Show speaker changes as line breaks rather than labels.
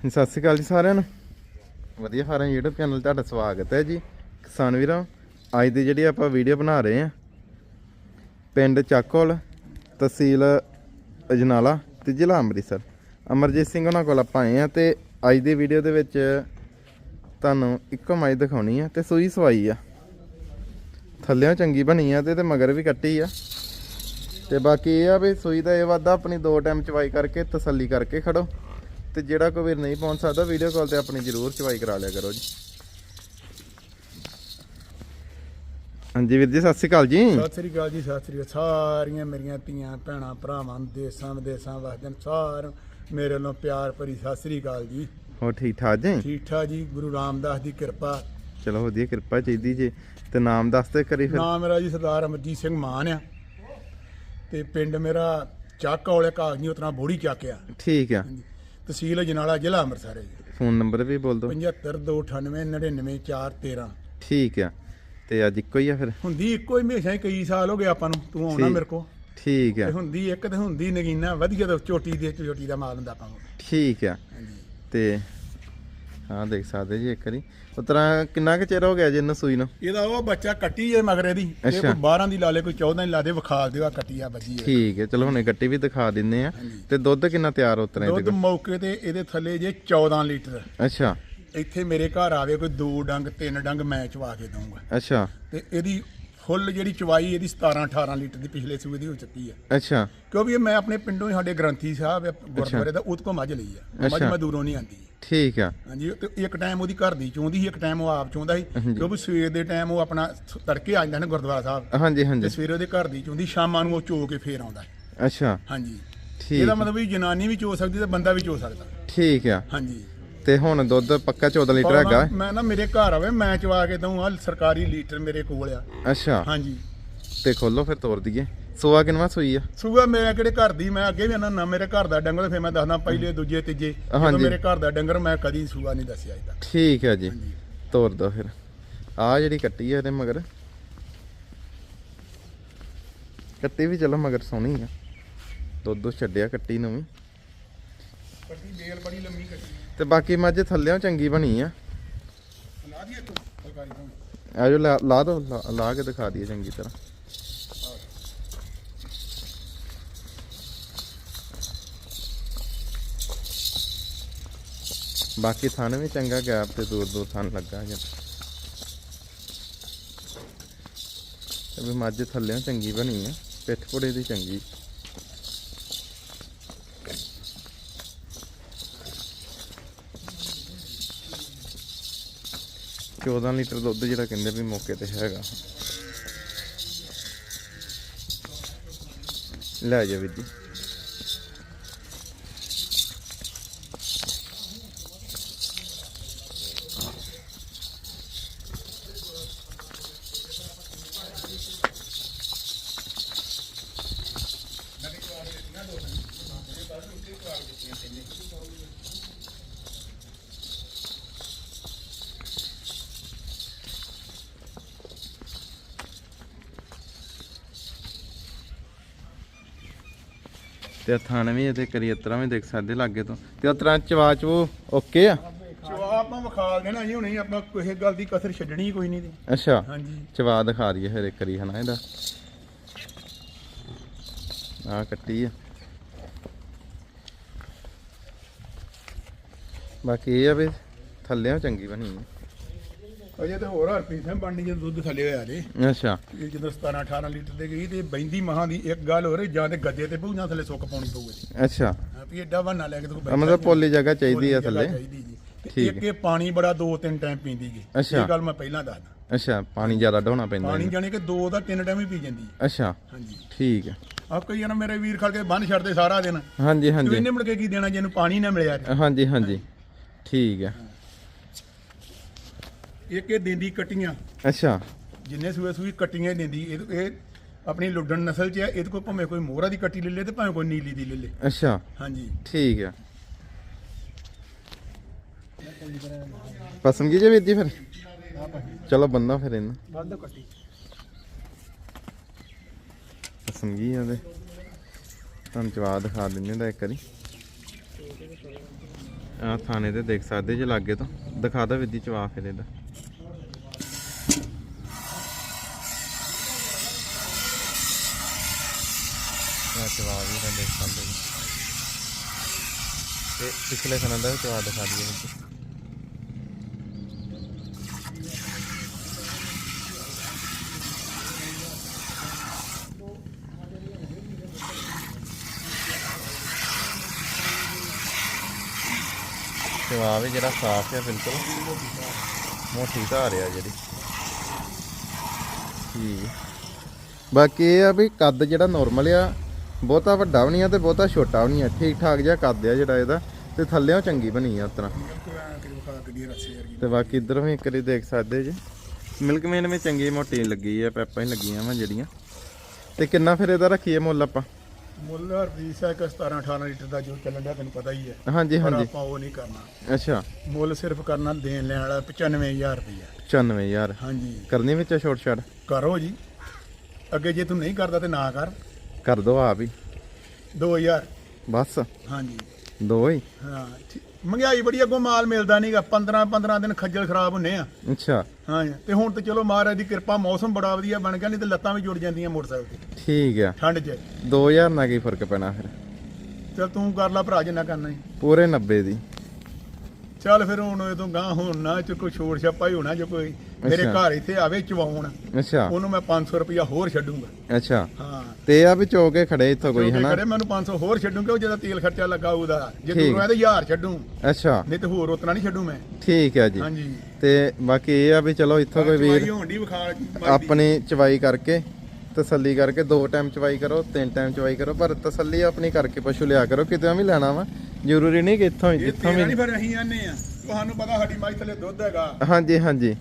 ਸਤਿ ਸ਼੍ਰੀ ਅਕਾਲ ਜੀ ਸਾਰਿਆਂ ਨੂੰ। ਵਧੀਆ ਫਾਰਮ YouTube ਚੈਨਲ ਤੁਹਾਡਾ ਸਵਾਗਤ ਹੈ ਜੀ। ਕਿਸਾਨ ਵੀਰਾਂ, ਅੱਜ ਦੀ ਜਿਹੜੀ ਆਪਾਂ ਵੀਡੀਓ ਬਣਾ ਰਹੇ ਹਾਂ, ਪਿੰਡ ਚੱਕੋਲ ਤਹਿਸੀਲ ਅਜਨਾਲਾ ਤੇ ਜ਼ਿਲ੍ਹਾ ਅੰਮ੍ਰਿਤਸਰ। ਅਮਰਜੀਤ ਸਿੰਘ ਉਹਨਾਂ ਕੋਲ ਆਪਾਂ ਆਏ ਆ ਤੇ ਅੱਜ ਦੀ ਵੀਡੀਓ ਦੇ ਵਿੱਚ ਤੁਹਾਨੂੰ ਇੱਕੋ ਮਾਈ ਦਿਖਾਉਣੀ ਆ ਤੇ ਸੂਈ ਸਵਾਈ ਆ। ਥੱਲਿਓਂ ਚੰਗੀ ਬਣੀ ਆ ਤੇ ਤੇ ਮਗਰ ਵੀ ਕੱਟੀ ਆ। ਤੇ ਬਾਕੀ ਇਹ ਆ ਵੀ ਸੂਈ ਦਾ ਇਹ ਵਾਦਾ ਆਪਣੀ ਦੋ ਟਾਈਮ ਚਵਾਈ ਕਰਕੇ ਤਸੱਲੀ ਕਰਕੇ ਖੜੋ। ਤੇ ਜਿਹੜਾ ਕੋਈ ਵੀਰ ਨਹੀਂ ਪਹੁੰਚ ਸਕਦਾ ਵੀਡੀਓ ਕਾਲ ਤੇ ਆਪਣੀ ਜ਼ਰੂਰ ਚਵਾਈ ਕਰਾ ਲਿਆ ਕਰੋ ਜੀ। ਹਾਂਜੀ ਵੀਰ ਜੀ ਸਤਿ ਸ਼੍ਰੀ ਅਕਾਲ ਜੀ।
ਸਤਿ ਸ੍ਰੀ ਅਕਾਲ ਜੀ ਸਤਿ ਸ੍ਰੀ ਅਕਾਲ। ਸਾਰੀਆਂ ਮੇਰੀਆਂ ਧੀਆਂ ਭੈਣਾਂ ਭਰਾਵਾਂ ਦੇਸਾਂ ਵਿਦੇਸਾਂ ਵਸਦਨ ਸਾਰ ਮੇਰੇ ਵੱਲੋਂ ਪਿਆਰ ਭਰੀ ਸਤਿ ਸ੍ਰੀ ਅਕਾਲ ਜੀ।
ਹੋਰ ਠੀਕ ਠਾਕ ਜੀ?
ਠੀਕ ਠਾਕ ਜੀ ਗੁਰੂ ਰਾਮਦਾਸ ਦੀ ਕਿਰਪਾ।
ਚਲੋ ਵਧੀਆ ਕਿਰਪਾ ਚਾਹੀਦੀ ਜੀ। ਤੇ ਨਾਮ ਦੱਸ ਤੇ ਕਰੀ ਫਿਰ।
ਨਾਮ ਮੇਰਾ ਜੀ ਸਰਦਾਰ ਅਮਰਜੀਤ ਸਿੰਘ ਮਾਨ ਆ। ਤੇ ਪਿੰਡ ਮੇਰਾ ਚੱਕ ਵਾਲੇ ਕਾਗਜ਼ੀ ਉਤਨਾ ਬੋੜੀ ਚੱਕ ਆ।
ਠੀਕ ਆ।
ਤਹਿਸੀਲ ਜਨਾਲਾ ਜ਼ਿਲ੍ਹਾ ਅੰਮ੍ਰਿਤਸਰ ਹੈ ਜੀ।
ਫੋਨ ਨੰਬਰ ਵੀ ਬੋਲ ਦਿਓ।
7528999413
ਠੀਕ ਆ। ਤੇ ਅੱਜ ਇੱਕੋ ਹੀ ਆ ਫਿਰ?
ਹੁੰਦੀ ਇੱਕੋ ਹੀ ਹਮੇਸ਼ਾ ਹੀ ਕਈ ਸਾਲ ਹੋ ਗਏ ਆਪਾਂ ਨੂੰ। ਤੂੰ ਆਉਣਾ
ਠੀਕ।
ਮੇਰੇ ਕੋ
ਠੀਕ ਆ।
ਤੇ ਹੁੰਦੀ ਇੱਕ ਤੇ ਹੁੰਦੀ ਨਗੀਨਾ। ਵਧੀਆ ਤੇ ਚੋਟੀ ਦੇ ਚੋਟੀ ਦਾ ਮਾਲ ਹੁੰਦਾ ਆਪਾਂ ਕੋਲ।
ਠੀਕ ਆ।
ਹਾਂਜੀ।
ਤੇ ਹਾਂ ਦੇਖ ਸਕਦੇ ਜੀ ਇੱਕ ਵਾਰੀ। ਉਸ ਤਰ੍ਹਾਂ ਕਿੰਨਾ ਕੁ ਚਿਰ ਹੋ ਗਿਆ ਜੀ ਇਹਨੂੰ ਸੂਈ ਨੂੰ?
ਇਹਦਾ ਉਹ ਬੱਚਾ ਕੱਟੀ ਜੇ ਮਗਰੇ ਦੀ। ਇਹ। ਕੋਈ 12 ਦੀ ਲਾ ਲੇ ਕੋਈ 14 ਦੀ ਲਾ ਦੇ ਵਿਖਾਲ ਦਿਓ ਆ ਕੱਟੀ ਆ ਬੱਜੀ ਹੈ
ਠੀਕ ਹੈ ਚਲੋ ਹੁਣੇ ਗੱਟੀ ਵੀ ਦਿਖਾ ਦਿੰਨੇ ਆ। ਤੇ ਦੁੱਧ ਕਿੰਨਾ ਤਿਆਰ ਉਤਰੇ
ਦੁੱਧ ਮੌਕੇ ਤੇ ਇਹਦੇ ਥੱਲੇ ਜੇ 14 ਲੀਟਰ।
ਅੱਛਾ।
ਇੱਥੇ ਮੇਰੇ ਘਰ ਆਵੇ ਕੋਈ ਦੋ ਡੰਗ ਤਿੰਨ ਡੰਗ ਮੈਂ ਚਵਾ ਕੇ ਦਊਂਗਾ।
ਅੱਛਾ।
ਤੇ ਇਹਦੀ ਫੁੱਲ ਜਿਹੜੀ ਚਵਾਈ ਇਹਦੀ 17 18 ਲੀਟਰ ਦੀ ਪਿਛਲੇ ਸੂਏ ਦੀ ਹੋ ਚੁੱਕੀ ਹੈ
ਅੱਛਾ।
ਕਿਉਂਕਿ ਮੈਂ ਆਪਣੇ ਪਿੰਡੋਂ ਹੀ ਸਾਡੇ ਗ੍ਰੰਥੀ ਸਾਹਿਬ ਆ, ਗੁਰਦੁਆਰੇ ਦਾ ਕੋਲ ਮੱਝ ਲਈ ਆ। ਮੱਝ। ਮੈਂ ਦੂਰੋਂ ਨਹੀਂ ਆਂਦੀ
ਠੀਕ ਆ।
ਹਾਂਜੀ ਤੇ ਇੱਕ ਟਾਈਮ ਉਹਦੀ ਘਰ ਦੀ ਚੋਂਦੀ ਸੀ ਇੱਕ ਟਾਈਮ ਉਹ ਆਪ ਚੋਂਦਾ ਸੀ। ਕਿਉਂਕਿ ਸਵੇਰ ਦੇ ਟਾਈਮ ਉਹ ਆਪਣਾ ਤੜਕੇ ਆ ਜਾਂਦਾ ਨਾ ਗੁਰਦੁਆਰਾ ਸਾਹਿਬ।
ਹਾਂਜੀ
ਤੇ
ਹਾਂਜੀ
ਸਵੇਰੇ ਉਹਦੇ ਘਰ ਦੀ ਚੋਂਦੀ ਸ਼ਾਮਾਂ ਨੂੰ ਉਹ ਚੋ ਕੇ ਫੇਰ ਆਉਂਦਾ।
ਅੱਛਾ।
ਹਾਂਜੀ।
ਠੀਕ
ਇਹਦਾ ਮਤਲਬ ਵੀ ਜਨਾਨੀ ਵੀ ਚੋ ਸਕਦੀ ਤੇ ਬੰਦਾ ਵੀ ਚੋ ਸਕਦਾ।
ਠੀਕ ਆ।
ਹਾਂਜੀ।
ਤੇ ਹੁਣ ਦੁੱਧ ਪੱਕਾ 14 ਲੀਟਰ ਹੈਗਾ
ਮੈਂ ਨਾ ਮੇਰੇ ਘਰ ਆਵੇ ਮੈਂ ਚਵਾ ਕੇ ਦਊਂ ਆ ਸਰਕਾਰੀ ਲੀਟਰ ਮੇਰੇ ਕੋਲ ਆ।
ਅੱਛਾ।
ਹਾਂਜੀ।
ਤੇ ਖੋਲੋ ਫਿਰ ਤੋੜ ਦਈਏ। ਸੋਆ ਕਿੰਨਵਾ ਸੂਈ ਆ?
ਸੂਆ ਮੇਰੇ ਕਿਹੜੇ ਘਰ ਦੀ ਮੈਂ ਅੱਗੇ ਵੀ ਨਾ ਨਾ ਮੇਰੇ ਘਰ ਦਾ ਡੰਗਰ ਫਿਰ ਮੈਂ ਦੱਸਦਾ ਪਹਿਲੇ ਦੂਜੇ ਤੀਜੇ। ਜਦੋਂ
ਹਾਂਜੀ।
ਮੇਰੇ ਘਰ ਦਾ ਡੰਗਰ ਮੈਂ ਕਦੀ ਸੂਆ ਨਹੀਂ ਦੱਸਿਆ ਇਹਦਾ
ਠੀਕ ਆ ਜੀ। ਤੋੜ ਦੋ ਫਿਰ। ਆ ਜਿਹੜੀ ਕੱਟੀ ਆ ਇਹਦੇ ਮਗਰ। ਕੱਟੀ ਵੀ ਚਲੋ ਮਗਰ ਸੋਹਣੀ ਆ। ਦੁੱਧ ਦੁੱਧ ਛੱਡਿਆ ਕੱਟੀ ਨੂੰ ਵੀ।
ਕੱਟੀ ਬੇਲ ਬੜੀ ਲੰਮੀ ਕੱਟੀ
ਤੇ ਬਾਕੀ ਮੱਝ ਥੱਲਿਓਂ ਚੰਗੀ ਬਣੀ ਆ।
ਲਾ ਦੀਏ ਤੂੰ। ਸਰਕਾਰੀ ਤੋਂ
ਆਜੋ ਲਾ ਦੋ ਲਾ- ਲਾ ਕੇ ਦਿਖਾ ਦਈਏ ਚੰਗੀ ਤਰ੍ਹਾਂ। ਬਾਕੀ ਥਣ ਵੀ ਚੰਗਾ ਗੈਪ ਤੇ ਦੂਰ ਦੂਰ ਥਣ ਲੱਗਾ ਗਿਆ। ਤੇ ਵੀ ਮੱਝ ਥੱਲਿਓਂ ਚੰਗੀ ਬਣੀ ਹੈ ਪਿੱਠ ਪੁੜੇ ਦੀ ਚੰਗੀ। 14 ਲੀਟਰ ਦੁੱਧ ਜਿਹੜਾ ਕਹਿੰਦੇ ਵੀ ਮੌਕੇ ਤੇ ਹੈਗਾ। ਲੈ ਜਾ ਵੀਰ ਜੀ। ਤੇ ਥਣ ਵੀ ਇਹਦੇ ਕਰੀ ਇਤਰਾ ਵੀ ਦੇਖ ਸਕਦੇ ਲਾਗੇ ਤੋਂ। ਤੇ ਉਤਰਾ ਚਵਾ ਚਵੋ ਓਕੇ ਆ?
ਚਵਾ ਆਪਾਂ ਵਿਖਾਲ ਦੇਣਾ ਜੀ ਹੁਣੇ ਆਪਾਂ ਕਿਸੇ ਗੱਲ ਦੀ ਕਸਰ ਛੱਡਣੀ ਕੋਈ ਨਹੀਂ ਦੀ
ਅੱਛਾ
ਹਾਂਜੀ।
ਚਵਾ ਦਿਖਾ ਦਈਏ ਫਿਰ ਇੱਕ ਕਰੀ ਹਨਾ ਇਹਦਾ। ਆ ਕੱਟੀ ਆ। ਬਾਕੀ ਇਹ ਆ ਵੀ ਥੱਲਿਓਂ ਚੰਗੀ ਬਣੀ ਆ।
ਅਜੇ ਤੇ ਹੋਰ ਹਰਪ੍ਰੀਤ ਸਿੰਘ ਬਣਨੀ ਜਦੋਂ ਦੁੱਧ ਥੱਲੇ ਹੋਇਆ ਜੇ।
ਅੱਛਾ।
ਇਹ ਜਦੋਂ 17 18 ਲੀਟਰ ਦੇ ਗਈ ਤੇ ਬੈਂਦੀ ਮਹਾਂ ਦੀ ਇੱਕ ਗੱਲ ਹੋ ਰਹੀ ਜਾਂ ਤੇ ਗੱਦੇ ਤੇ ਪਊ ਜਾਂ ਥੱਲੇ ਸੁੱਕ ਪਾਉਣੀ ਪਊ ਇਹਦੀ
ਅੱਛਾ।
ਹਾਂ ਵੀ ਐਡਾ ਬਹਾਨਾ ਲੈ ਕੇ ਤੂੰ
ਆ ਮਤਲਬ ਪੋਲੀ ਜਗ੍ਹਾ ਚਾਹੀਦੀ ਆ ਥੱਲੇ?
ਚਾਹੀਦੀ ਜੀ। ਤੇ ਇੱਕ ਇਹ ਪਾਣੀ ਬੜਾ ਦੋ ਤਿੰਨ ਟਾਈਮ ਪੀਂਦੀ ਜੀ।
ਅੱਛਾ।
ਇਹ ਗੱਲ ਮੈਂ ਪਹਿਲਾਂ ਦੱਸਦਾ।
ਅੱਛਾ ਪਾਣੀ ਜ਼ਿਆਦਾ ਢੋਣਾ ਪੈਂਦਾ
ਪਾਣੀ
ਇਹਨੂੰ।
ਜਾਣੀ ਕਿ ਦੋ ਦਾ ਤਿੰਨ ਟਾਈਮ ਹੀ ਪੀ ਜਾਂਦੀ ਹੈ
ਅੱਛਾ।
ਹਾਂਜੀ।
ਠੀਕ ਹੈ
ਆਪ ਕਈ ਨਾ ਮੇਰੇ ਵੀਰ ਖੜ ਕੇ ਬੰਨ ਛੱਡਦੇ ਸਾਰਾ ਦਿਨ।
ਹਾਂਜੀ
ਤੂੰ
ਹਾਂਜੀ
ਇਹਨੇ ਮੁੜ ਕੇ ਕੀ ਦੇਣਾ ਜੇ ਇਹਨੂੰ ਪਾਣੀ ਨਾ ਮਿਲਿਆ ਤੇ?
ਹਾਂਜੀ ਹਾਂਜੀ। ਠੀਕ ਹੈ
ਇੱਕ ਇਹ ਦਿੰਦੀ ਕਟੀਆਂ।
ਅੱਛਾ।
ਜਿੰਨੇ ਸੂਏ ਸੂਈ ਕਟੀਆਂ ਦਿੰਦੀ। ਇਹ ਇਹ ਆਪਣੀ ਲੁੱਡਣ ਨਸਲ 'ਚ ਹੈ ਇਹਦੇ ਕੋਲ ਭਾਵੇਂ ਕੋਈ ਮੋਹਰਾ ਦੀ ਕੱਟੀ ਲੈ ਲੇ ਤੇ ਭਾਵੇਂ ਕੋਈ ਨੀਲੀ ਦੀ ਲੈ ਲੇ।
ਅੱਛਾ।
ਹਾਂਜੀ।
ਠੀਕ ਹੈ ਪਸੰਦ ਕੀ ਜੇ ਫਿਰ? ਚਲੋ ਬੰਦਾ ਫਿਰ ਇਹਨੂੰ।
ਵੱਧ ਕੱਟੀ।
ਪਸੰਦ ਕੀ ਆ ਤੇ ਤੁਹਾਨੂੰ ਜਵਾਬ ਦਿਖਾ ਦਿੰਨੇ ਦਾ ਇੱਕ ਵਾਰੀ। ਆ ਥਾਣੇ ਤੇ ਦੇਖ ਸਕਦੇ ਜੇ ਲਾਗੇ ਤੋਂ। ਦਿਖਾ ਦਾ ਵਿਧੀ ਚਵਾ ਫਿਰ ਇਹਦਾ। ਆ ਚਵਾ ਵੀ ਤਾਂ ਦੇਖ ਸਕਦੇ ਜੀ। ਤੇ ਪਿਛਲੇ ਖਾਨਾਂ ਦਾ ਵੀ ਚਵਾ ਦਿਖਾ ਦਈਏ ਵਿੱਚ। ਚਵਾ ਵੀ ਜਿਹੜਾ ਸਾਫ਼ ਹੈ ਬਿਲਕੁਲ। ਮੋਟੀ ਧਾਰ ਆ ਜਿਹੜੀ। ਠੀਕ। ਬਾਕੀ ਇਹ ਆ ਵੀ ਕੱਦ ਜਿਹੜਾ ਨਾਰਮਲ ਆ ਬਹੁਤਾ ਵੱਡਾ ਵੀ ਨਹੀਂ ਆ ਤੇ ਬਹੁਤਾ ਛੋਟਾ ਵੀ ਨਹੀਂ ਆ। ਠੀਕ ਠਾਕ ਜਿਹਾ ਕੱਦ ਆ ਜਿਹੜਾ ਇਹਦਾ। ਤੇ ਥੱਲੇੋਂ ਚੰਗੀ ਬਣੀ ਆ ਉਤਰਾ ਤੇ ਬਾਕੀ ਇਧਰ ਵੀ ਇੱਕ ਵਾਰੀ ਦੇਖ ਸਕਦੇ ਜੀ। ਮਿਲਕ ਮੇਨ ਵਿੱਚ ਚੰਗੀ ਮੋਟੀ ਲੱਗੀ ਆ ਪੈਪਾਂ ਹੀ ਲੱਗੀਆਂ ਵਾ ਜਿਹੜੀਆਂ। ਤੇ ਕਿੰਨਾ ਫਿਰ ਇਹਦਾ ਰੱਖੀਏ ਮੁੱਲ ਆਪਾਂ?
ਮੁੱਲ ਰਵੀਸ ਹੈ ਕਿ 17 18 ਲੀਟਰ ਦਾ ਜੋ ਚੱਲਣ ਡਿਆ ਤੈਨੂੰ ਪਤਾ ਹੀ ਹੈ।
ਹਾਂਜੀ ਹਾਂਜੀ।
ਆਪਾਂ ਉਹ ਨਹੀਂ ਕਰਨਾ।
ਅੱਛਾ।
ਮੁੱਲ ਸਿਰਫ ਕਰਨਾ ਦੇਣ ਲੈਣ ਵਾਲਾ 95000 ਰੁਪਇਆ
94000
ਹਾਂਜੀ।
ਕਰਨੀ ਵਿੱਚ ਛੋਟ ਛਾੜ
ਕਰੋ ਜੀ। ਅੱਗੇ ਜੇ ਤੂੰ ਨਹੀਂ ਕਰਦਾ ਤੇ ਨਾ ਕਰ।
ਕਰ ਦੋ ਆਪ ਹੀ।
2000
ਬਸ।
ਹਾਂਜੀ।
ਦੋ ਹੀ।
ਹਾਂ ਠੀ- ਮਹਿੰਗਾਈ ਬੜੀ ਅੱਗੋਂ ਮਾਲ ਮਿਲਦਾ ਨਹੀਂਗਾ 15 15 ਦਿਨ ਖੱਜਲ ਖਰਾਬ ਹੁੰਨੇ ਆ।
ਅੱਛਾ।
ਹਾਂ ਤੇ ਹੁਣ ਤੇ ਚਲੋ ਮਹਾਰਾਜ ਦੀ ਕਿਰਪਾ ਮੌਸਮ ਬੜਾ ਵਧੀਆ ਬਣ ਗਿਆ ਨਹੀਂ ਤੇ ਲੱਤਾਂ ਵੀ ਜੁੜ ਜਾਂਦੀਆਂ ਮੋਟਰਸਾਈਕਲ ਤੇ।
ਠੀਕ ਆ।
ਠੰਡ 'ਚ।
2000 ਨਾਲ ਕੀ ਫ਼ਰਕ ਪੈਣਾ ਫਿਰ?
ਚਲ ਤੂੰ ਕਰ ਲੈ ਭਰਾ ਜਿੰਨਾ ਕਰਨਾ ਈ।
ਪੂਰੇ 90 ਦੀ।
ਚੱਲ ਫਿਰ ਹੁਣ ਇਹ ਤੋਂ ਗਾਂ ਹੁਣ ਚ ਕੋਈ ਛੋੜ ਛਾਪਾ ਹੀ ਹੋਣਾ ਜੇ ਕੋਈ ਮੇਰੇ
ਅੱਛਾ।
ਘਰ ਇੱਥੇ ਆਵੇ ਚਵਾਉਣ
ਅੱਛਾ।
ਉਹਨੂੰ ਮੈਂ 500 ਰੁਪਇਆ ਹੋਰ ਛੱਡੂੰਗਾ।
ਅੱਛਾ।
ਹਾਂ।
ਤੇ ਆ ਵੀ ਚੋ ਕੇ ਖੜੇ ਇੱਥੋਂ ਕੋਈ ਹਨਾ?
ਖੜੇ ਮੈਨੂੰ 500 ਹੋਰ ਛੱਡੂੰਗਾ ਉਹ ਜਿਹਦਾ ਤੇਲ ਖਰਚਾ ਲੱਗਾ ਉਹਦਾ। ਜੇ
ਠੀਕ।
ਤੂੰ ਕਹਿੰਦਾ 1000 ਛੱਡੂ
ਅੱਛਾ।
ਨਹੀਂ ਤੇ ਹੋਰ ਉਤਨਾ ਨਹੀਂ ਛੱਡੂ ਮੈਂ।
ਠੀਕ ਹੈ ਜੀ।
ਹਾਂਜੀ।
ਤੇ ਬਾਕੀ ਇਹ ਆ ਵੀ ਚਲੋ ਇੱਥੋਂ ਕੋਈ ਵੀਰ
ਹੋਣ ਦੀ। ਵਿਖਾਲ
ਆਪਣੀ ਚਵਾਈ ਕਰਕੇ ਤਸੱਲੀ ਕਰਕੇ ਦੋ ਟਾਈਮ ਚਵਾਈ ਕਰੋ ਤਿੰਨ ਟਾਈਮ ਚਵਾਈ ਕਰੋ ਪਰ ਤਸੱਲੀ ਆਪਣੀ ਕਰਕੇ ਪਸ਼ੂ ਲਿਆ ਕਰੋ ਕਿਤੇ ਵੀ ਲੈਣਾ ਵਾ। ਜ਼ਰੂਰੀ ਨਹੀਂ ਕਿ ਇੱਥੋਂ ਹੀ
ਇਹ
ਜਿੱਥੋਂ
ਤੇਰਾ ਨਹੀਂ
ਵੀ
ਫਿਰ ਅਸੀਂ ਆਨੇ ਆ। ਤੁਹਾਨੂੰ ਪਤਾ ਸਾਡੀ ਮਾਈ ਥਲੇ ਦੁੱਧ ਹੈਗਾ।
ਹਾਂਜੀ। ਹਾਂਜੀ।